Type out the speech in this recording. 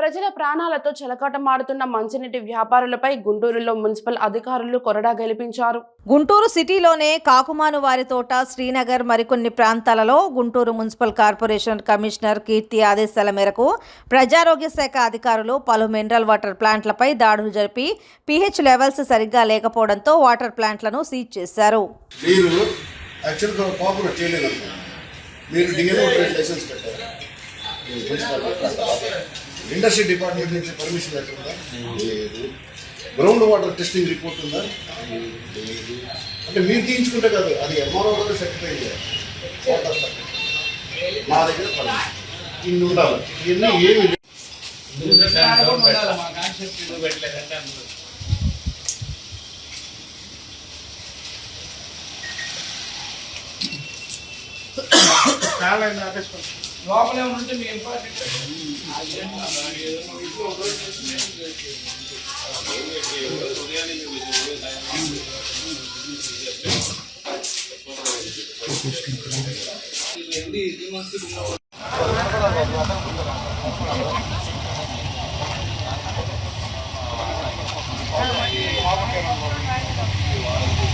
ప్రజల ప్రాణాలతో చెలకాటమాడుతున్న మంచినీటి వ్యాపారులపై గుంటూరులో మున్సిపల్ అధికారులు కొరడా గెలిపించారు. గుంటూరు సిటీలోనే కాకుమాను వారి తోట శ్రీనగర్ మరికొన్ని ప్రాంతాలలో Guntur municipal corporation commissioner Keerthi ఆదేశాల మేరకు ప్రజారోగ్య శాఖ అధికారులు పలు మినరల్ వాటర్ ప్లాంట్లపై దాడులు జరిపి పీహెచ్ లెవెల్స్ సరిగ్గా లేకపోవడంతో వాటర్ ప్లాంట్లను సీజ్ చేశారు. మీరు ఇండస్ట్రీ డిపార్ట్మెంట్ నుంచి పర్మిషన్ లెటర్ ఉందా? లేదు. గ్రౌండ్ వాటర్ టెస్టింగ్ రిపోర్ట్ ఉందా? లేదు. అంటే మీరు తీయించుకుంటే కాదు అది ఎంఆర్ఓ కూడా సెక్రటరీ వాటర్ మా దగ్గర పర్మిషన్. ఇన్ని ఉండాలి. ఇవన్నీ ఏమి లేవు. లోపలే ఉంటే మీ ఇంపార్టెంట్ ఇది